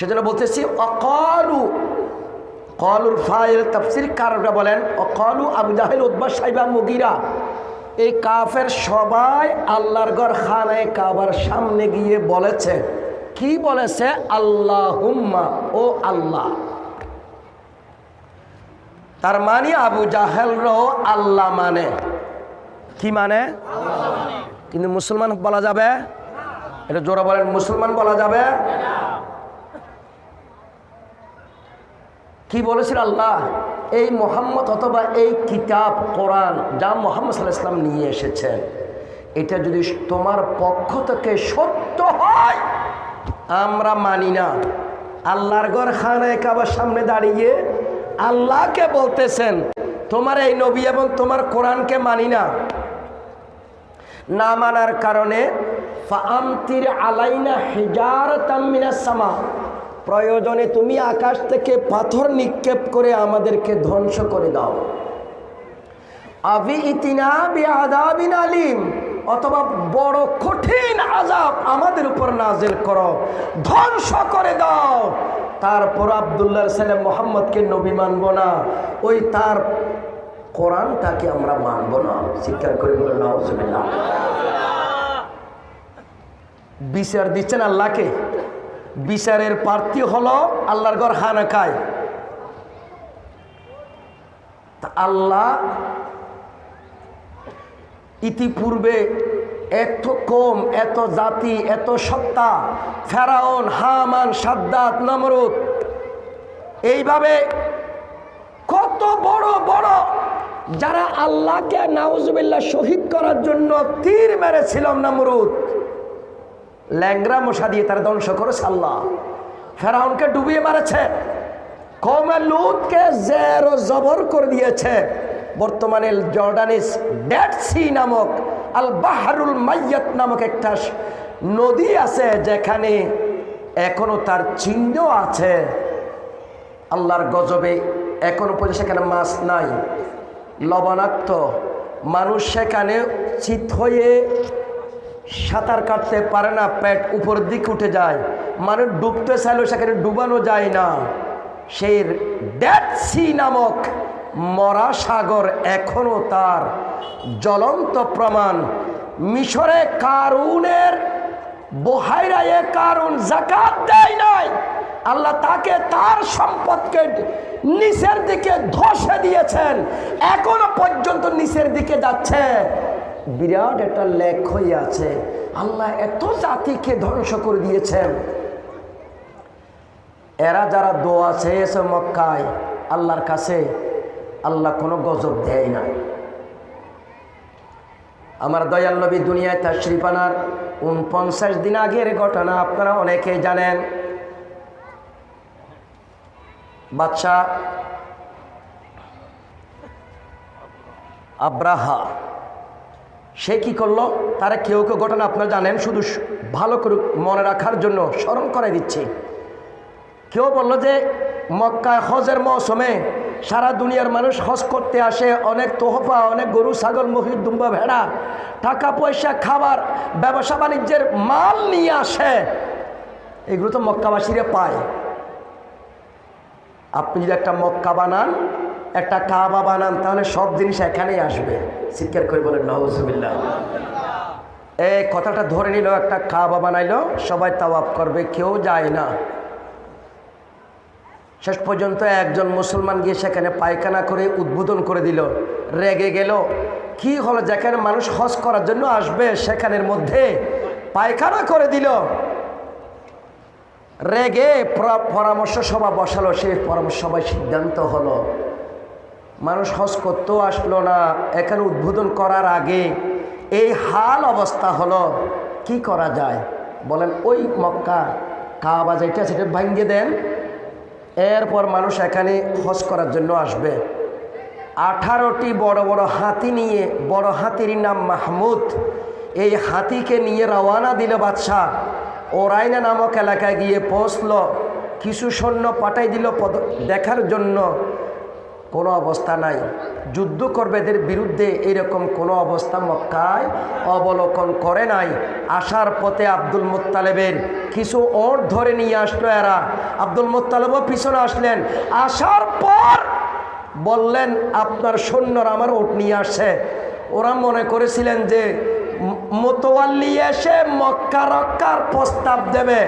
সেজন্য বলতেছি অকলু কলুর ফাইল তাফসির কারণটা বলেন অকলু আবু জাহেল উদ্বা সাইবা মুগিরা। এই কাফের সবাই আল্লাহর গড় খানায় কাবার সামনে গিয়ে বলেছে কি বলেছে? আল্লাহ হুম্মা ও আল্লাহ। তার মানে আবু জাহেলরাও আল্লাহ মানে। কি মানে। কিন্তু মুসলমান বলা যাবে? এটা জোরা বলেন মুসলমান বলা যাবে? কি বলেছিল আল্লাহ? এই মোহাম্মদ অথবা এই কিতাব, কোরআন যা মোহাম্মদ সাল্লাহ ইসলাম নিয়ে এসেছেন, এটা যদি তোমার পক্ষ থেকে সত্য হয়, আমরা মানি না। আল্লাহর গড় খানায় কাবার সামনে দাঁড়িয়ে আল্লাহকে বলতেছেন, তোমার এই নবী এবং তোমার কোরআনকে মানি না। না মানার কারণে আলাইনা হেজার তামিনা সামা। প্রয়োজনে তুমি আকাশ থেকে পাথর নিক্ষেপ করে আমাদেরকে ধ্বংস করে দাও। আবি ইতিনা অথবা বড় কঠিন আজাব আমাদের উপর নাজিল করো, ধ্বংস করে দাও। তারপর আবদুল্লাহ সালেম মোহাম্মদকে নবী মানব না, ওই তার কোরআনটাকে আমরা মানব না। স্বীকার করে বলে না বিচার দিচ্ছেন আল্লাহকে? বিচারের প্রার্থী হলো আল্লাহর ঘর হানাকায়। আল্লাহ ইতিপূর্বে এত কম, এত জাতি, এত সত্তা, ফেরাউন, হামান, সাদ্দাত, নমরুদ, এইভাবে কত বড় বড়, যারা আল্লাহকে নাউজুবিল্লাহ শহীদ করার জন্য তীর মেরেছিলাম নমরুদ। ল্যাংরা মশা দিয়ে তারা ধ্বংস করেছে আল্লাহ। ফেরাউনকে ডুবিয়ে মারেছে। কমে লুতকে জের জবর করে দিয়েছে। বর্তমানে জর্ডানিস ডেড সি নামক আল বাহারুল মাইয়াত নামক একটা নদী আছে, যেখানে এখনও তার চিহ্ন আছে। আল্লাহর গজবে এখনও পর্যন্ত সেখানে মাছ নাই। লবণাক্ত। মানুষ সেখানে চিত হয়ে সাঁতার কাটতে পারে না, পেট উপর দিক উঠে যায়। মানুষ ডুবতে চাইলেও সেখানে ডুবানো যায় না। সেই ডেড সি নামক মরা সাগর এখনও তার জ্বলন্ত প্রমাণ। মিশরে কারুনের বহাইরায়ে কারুন জাকাত দেয় নাই। আল্লাহ তাকে তার সম্পদকে নিচের দিকে ধসে দিয়েছেন। এখনও পর্যন্ত নিচের দিকে যাচ্ছে। বিরাট একটা লেখ হয়ে আছে। আল্লাহ এত জাতিকে ধ্বংস করে দিয়েছেন। এরা যারা দোয়া চেয়েছে মক্কায়, আল্লাহর কাছে আল্লাহ কোনো গজব দেয় না। আমার দয়াল নবী দুনিয়ায় তার শ্রীপানার উনপঞ্চাশ দিন আগের ঘটনা আপনারা অনেকেই জানেন। বাচ্চা আব্রাহা সে কি করল? তারা কেউ কেউ ঘটনা আপনারা জানেন, শুধু ভালো করে মনে রাখার জন্য স্মরণ করাই দিচ্ছি। কেউ বলল যে, মক্কায় হজের মৌসুমে সারা দুনিয়ার মানুষ হজ করতে আসে, অনেক তোহফা, অনেক গরু, ছাগল মহির দুম্বা, ভেড়া, টাকা, পয়সা, খাবার, ব্যবসা, বাণিজ্যের মাল নিয়ে আসে। এগুলো তো মক্কাবাসীরা পায়। আপনি যদি একটা মক্কা বানান একটা কাবা বানান, তাহলে সব জিনিস এখানেই আসবে। স্বীকার করে বলেন নজুবিল্লা এই কথাটা ধরে নিল, একটা কাবা বানাইলো, সবাই তাওয়াপ করবে, কেউ যায় না। শেষ পর্যন্ত একজন মুসলমান গিয়ে সেখানে পায়খানা করে উদ্বোধন করে দিল, রেগে গেল। কি হলো, যেখানে মানুষ হজ করার জন্য আসবে, সেখানের মধ্যে পায়খানা করে দিল। রেগে পরামর্শ সভা বসালো, সেই পরামর্শ সভায় সিদ্ধান্ত হলো মানুষ হজ করতেও আসলো না। এখানে উদ্বোধন করার আগে এই হাল অবস্থা হলো, কি করা যায়? বলেন, ওই মক্কা কাবা যেটা, সেটা ভাঙ্গে দেন। এরপর মানুষ এখানে হজ করার জন্য আসবে। আঠারোটি বড় বড় হাতি নিয়ে, বড় হাতির নাম মাহমুদ। এই হাতিকে নিয়ে রওয়ানা দিল বাদশাহ। ওরাইনা নামক এলাকায় গিয়ে পৌঁছল। কিছু সৈন্য পাঠাই দিল দেখার জন্য। কোনো অবস্থা নাই। যুদ্ধ করবে এদের বিরুদ্ধে এরকম কোনো অবস্থা মক্কায় অবলোকন করে নাই। আসার পথে আব্দুল মোত্তালেবের কিছু ওট ধরে নিয়ে আসলো এরা। আব্দুল মুত্তালেবও পিছনে আসলেন। আসার পর বললেন, আপনার সৈন্যরা আমার ওট নিয়ে আসছে। ওরা মনে করেছিলেন যে মোতোয়াল্লি এসে মক্কা রক্ষার প্রস্তাব দেবে।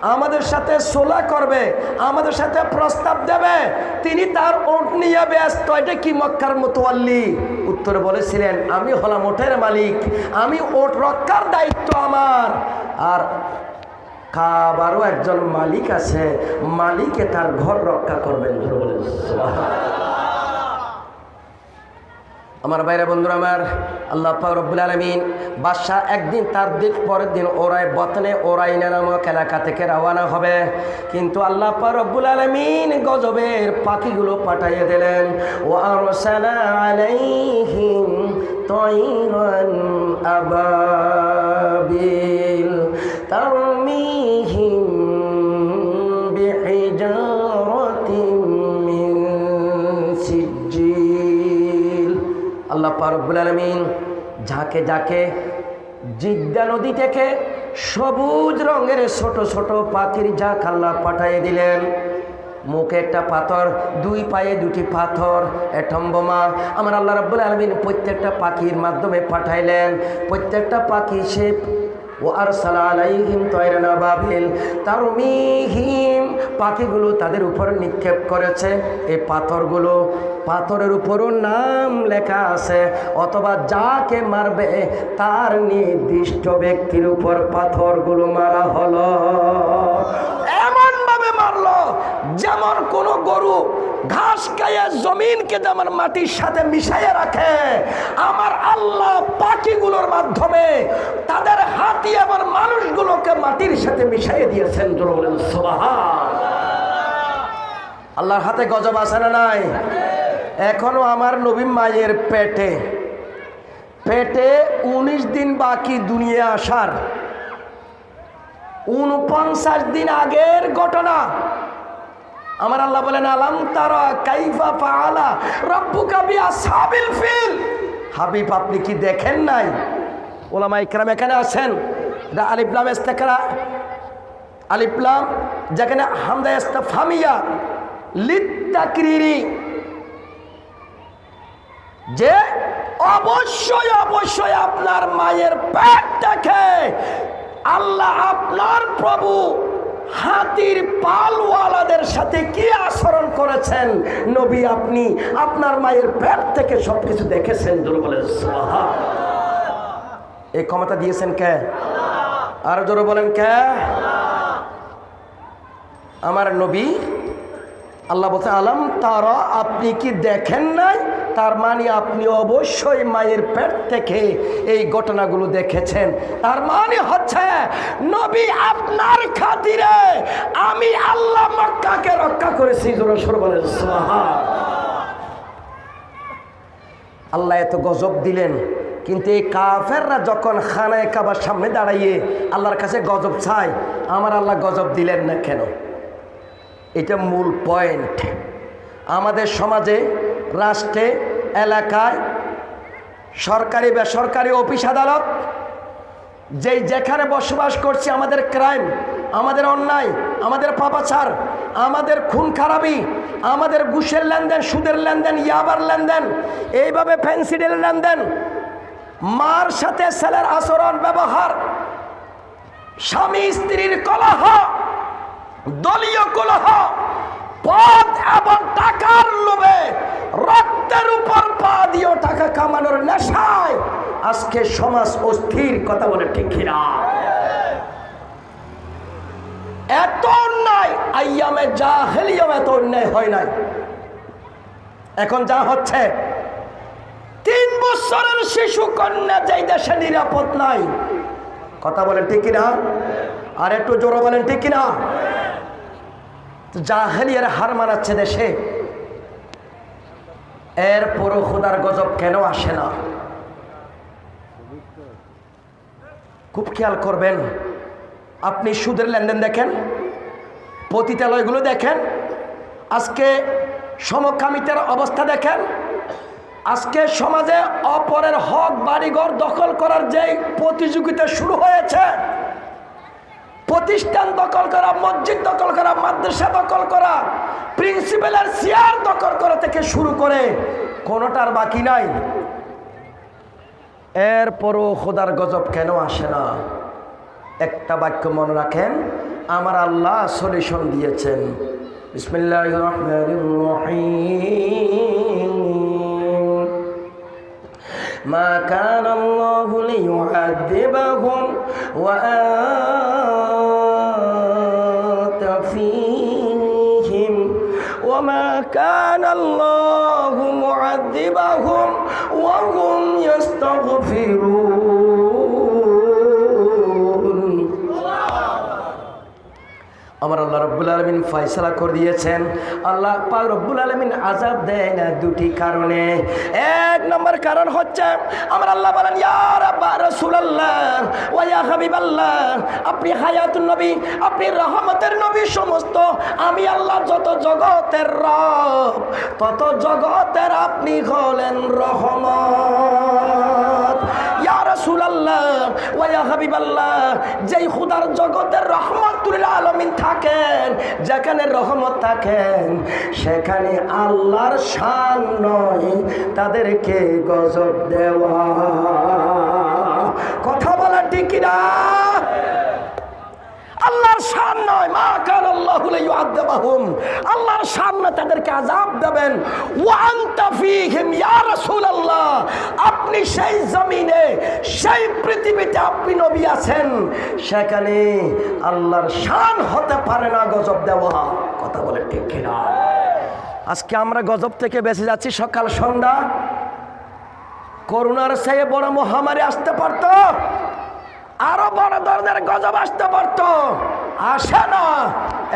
আমাদের সাথে সোলা করবে, আমাদের সাথে প্রস্তাব দেবে। তিনি তার ওট নিয়ে ব্যস্ত। এটা কি মক্কার মোতোয়াল্লি উত্তরে বলেছিলেন, আমি হলাম ওটের মালিক। আমি ওট রক্ষার দায়িত্ব আমার। আর কাবারও একজন মালিক আছে, মালিকে তার ঘর রক্ষা করবেন। সুবহানাল্লাহ। আমার বাইরে বন্ধুরা আমার, আল্লাহ রব্বুল আলমিন বাদশাহ একদিন তার দিন পরের দিন ওরাই বতনে ওরাইনা নামক এলাকা থেকে রওয়ানা হবে। কিন্তু আল্লাহ রব্বুল আলমিন গজবের পাখিগুলো পাঠাইয়ে দিলেন, ও আরসালা আলাইহিম পারবুল আলমিন ঝাঁকে ঝাঁকে জিদ্দা নদী থেকে সবুজ রঙের ছোট ছোট পাখির ঝাঁক আল্লাহ পাঠিয়ে দিলেন। মুখে একটা পাথর, দুই পায়ে দুটি পাথর এঠম্বমা আমার আল্লাহ রব্বুল আলমিন প্রত্যেকটা পাখির মাধ্যমে পাঠাইলেন। প্রত্যেকটা পাখি সে ও আর সালাইহিম তয়রানা বাবিল তারমিহিম পাখিগুলো তাদের উপর নিক্ষেপ করেছে। এই পাথরগুলো, পাথরের উপরও নাম লেখা আছে। অথবা যাকে মারবে, তার নির্দিষ্ট ব্যক্তির উপর পাথরগুলো মারা হলো। এমন ভাবে মারলো, যেমন কোন গরু ঘাস খাইয়ে জমিনকে যেমন মাটির সাথে মিশাইয়ে রাখে, আমার আল্লাহ পাখিগুলোর মাধ্যমে তাদের হাতি এবং মানুষগুলোকে মাটির সাথে মিশাইয়ে দিয়েছেন আল্লাহর হাতে গজব আছে না নাই? এখনও আমার নবী মায়ের পেটে। পেটে উনিশ দিন বাকি দুনিয়া আসার। উনপঞ্চাশ দিন আগের ঘটনা। আমার আল্লাহ বলেন, আলাম তারা কাইফা ফাআলা রব্বুকা বিআসহাবিল ফিল? হাবিব, আপনি কি দেখেন নাই? ওলামা ইকরাম এখানে আছেন। এটা আলিফলাম ইস্তেকরা। আলিফলাম যেখানে হামদা ইস্তাফামিয়া, লিত্তাকরিরি। যে অবশ্যই অবশ্যই আপনার মায়ের পেট দেখে আল্লাহ আপনার প্রভু হাতির পালওয়ালাদের সাথে কি আচরণ করেছেন? নবী, আপনি আপনার মায়ের পেট থেকে সবকিছু দেখেছেন? দুর্বলের সাহা এই ক্ষমতা দিয়েছেন কে? আর জোরে বলেন কে? আমার নবী আল্লাহ বলছে, আলাম তারা, আপনি কি দেখেন নাই? তার মানে আপনি অবশ্যই মায়ের পেট থেকে এই ঘটনাগুলো দেখেছেন। তার মানে হচ্ছে, নবী আপনার খাতিরে আমি আল্লাহ মক্কাকে রক্ষা করেছি। আল্লাহ এত গজব দিলেন, কিন্তু এই কাফেররা যখন খানায় কাবার সামনে দাঁড়াইয়ে আল্লাহর কাছে গজব চায়, আমার আল্লাহ গজব দিলেন না কেন? এটা মূল পয়েন্ট আমাদের সমাজে, রাষ্ট্রে, এলাকায়, সরকারি, বেসরকারি অফিস আদালত, যেই যেখানে বসবাস করছি, আমাদের ক্রাইম আমাদের অন্যায়, আমাদের পাপাচার, আমাদের খুন খারাপি, আমাদের ঘুষের লেনদেন, সুদের লেনদেন, ইয়াবার লেনদেন, এইভাবে ফেন্সিডের লেনদেন, মার সাথে ছেলের আচরণ, ব্যবহার, স্বামী স্ত্রীর কলহ দলীয় কলহ পদ এবং টাকার লোভে রক্তের উপর পা দিয়েও টাকা কামানোর নেশায় আজকে সমাজ অস্থির কথা বলে ঠিক কিনা? এত অন্যায়, আইয়ামে যা হেলিয়াম এত অন্যায় হয় নাই। এখন যা হচ্ছে, তিন বছরের শিশু কন্যা যেই দেশে নিরাপদ নাই, কথা বলেন ঠিক কিনা? আর একটু জোরে বলেন ঠিক কিনা? জাহেলিয়ার হার মানাচ্ছে দেশে। এরপরও খোদার গজব কেন আসে না? খুব খেয়াল করবেন, আপনি সুদের লেনদেন দেখেন, পতিতালয়গুলো দেখেন, আজকে সমকামিতার অবস্থা দেখেন, আজকে সমাজে অপরের হক বাড়িঘর দখল করার যে প্রতিযোগিতা শুরু হয়েছে প্রতিষ্ঠান দখল করা মসজিদ দখল করা মাদ্রাসা দখল করা প্রিন্সিপালের চেয়ার দখল করা থেকে শুরু করে কোনোটার বাকি নাই এরপরও খোদার গজব কেন আসে না একটা বাক্য মনে রাখেন আমার আল্লাহ সলিউশন দিয়েছেন বিসমিল্লাহ রহমানির রহিম ما كان الله ليعذبهم وأنت وما كان الله معذبهم وهم يستغفرون. আমার আল্লাহ রব্বুল আলমিন ফয়সলা করে দিয়েছেন। আল্লাহ পাক রব্বুল আলমিন আজাব দেয় না দুটি কারণে। এক নম্বর কারণ হচ্ছে, আমার আল্লাহ বলেন আপনি হায়াতুন নবী, আপনি রহমতের নবী সমস্ত। আমি আল্লাহ যত জগতের রব, তত জগতের আপনি হলেন রহমত। হাবিবাল্লাহ, যেই খুদার জগতের রহমতুল আলমিন থাকেন, যেখানে রহমত থাকেন, সেখানে আল্লাহর শান নয়, তাদেরকে গজব দেওয়া। কথা বলা ঠিক না আল্লাহর শান নয়, মা কান আল্লাহু লিউআযাবাহুম আল্লাহর শান না তাদেরকে আযাব দেবেন। আপনি সেই জমিনে, সেই পৃথিবীতে আপনি নবী আছেন। সেখানে আল্লাহর শান হতে পারে না, গজব দেওয়া। কথা বলে ঠিক কিনা? আজকে আমরা গজব থেকে বেঁচে যাচ্ছি, সকাল সন্ধ্যা। করোনার চেয়ে বড় মহামারী আসতে পারতো। আরও বড় ধরনের গজব আসতে পারত। আসে না।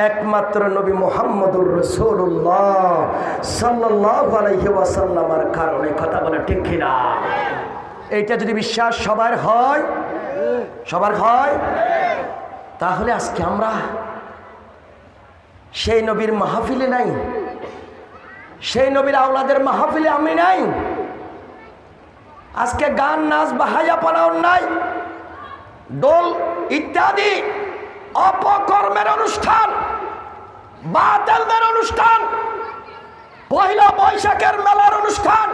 একমাত্র নবী মোহাম্মদুর রসুল্লাহ ওয়াসাল্লামার কারণে কথা বলে ঠিক কিনা? এইটা যদি বিশ্বাস সবার হয় সবার হয়, তাহলে আজকে আমরা সেই নবীর মাহফিলে নাই, সেই নবীর আওলাদের মাহফিলে আমি নাই। আজকে গান, নাচ বাহাইয়া পড়াও নাই। দোল ইত্যাদি অপকর্মের অনুষ্ঠান, বাতেলদের অনুষ্ঠান পয়লা বৈশাখের মেলার অনুষ্ঠান,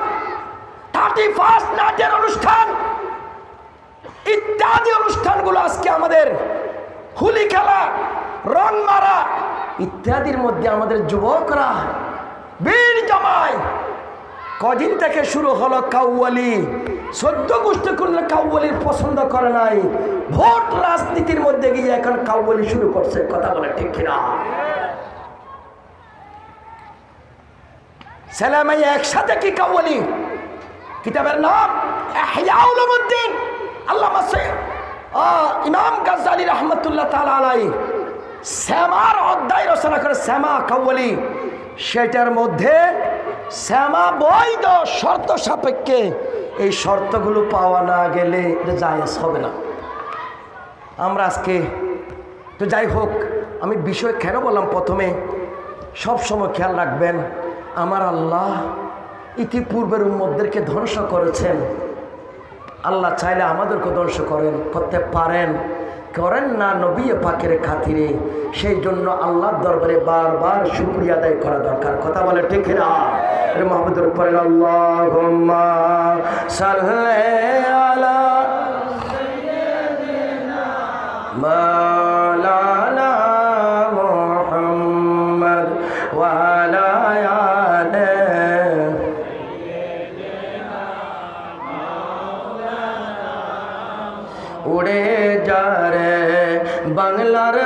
থার্টি ফার্স্ট নাইটের অনুষ্ঠান, ইত্যাদি অনুষ্ঠানগুলো আজকে আমাদের হুলি খেলা, রং মারা ইত্যাদির মধ্যে আমাদের যুবকরা, বীর জমায় কদিন থেকে শুরু হলো কাউয়ালি। সদ্য গোষ্ঠী করলে কাউয়ালির পছন্দ করে নাই। ভোট রাজনীতির মধ্যে গিয়ে এখন কাউবলি শুরু করছে, কথা বলে ঠিক কিনা? ছেলে মেয়ে একসাথে কি কাউয়ালি কিতাবের নাম উদ্দিন আল্লাহ ইমাম গাজ্জালি রহমতুল্লাহ তালা আলাই শ্যামার অধ্যায় রচনা করে শ্যামা কাউয়ালি সেটার মধ্যে শ্যামা বৈধ শর্ত সাপেক্ষে এই শর্তগুলো পাওয়া না গেলে এটা জায়েজ হবে না। আমরা আজকে তো যাই হোক, আমি বিষয় কেন বললাম প্রথমে? সব সময় খেয়াল রাখবেন, আমার আল্লাহ ইতিপূর্বের উম্মদেরকে ধ্বংস করেছেন। আল্লাহ চাইলে আমাদেরকে ধ্বংস করেন, করতে পারেন। করেন না নবী পাকের খাতিরে, সেই জন্য আল্লাহর দরবারে বারবার শুক্রিয়া আদায় করা দরকার। কথা বলে ঠিক না এর মাহমুদের পরে আল্লাহ আলা মাওলানা মুহাম্মদ ওয়া আলা উড়ে যা বাংলার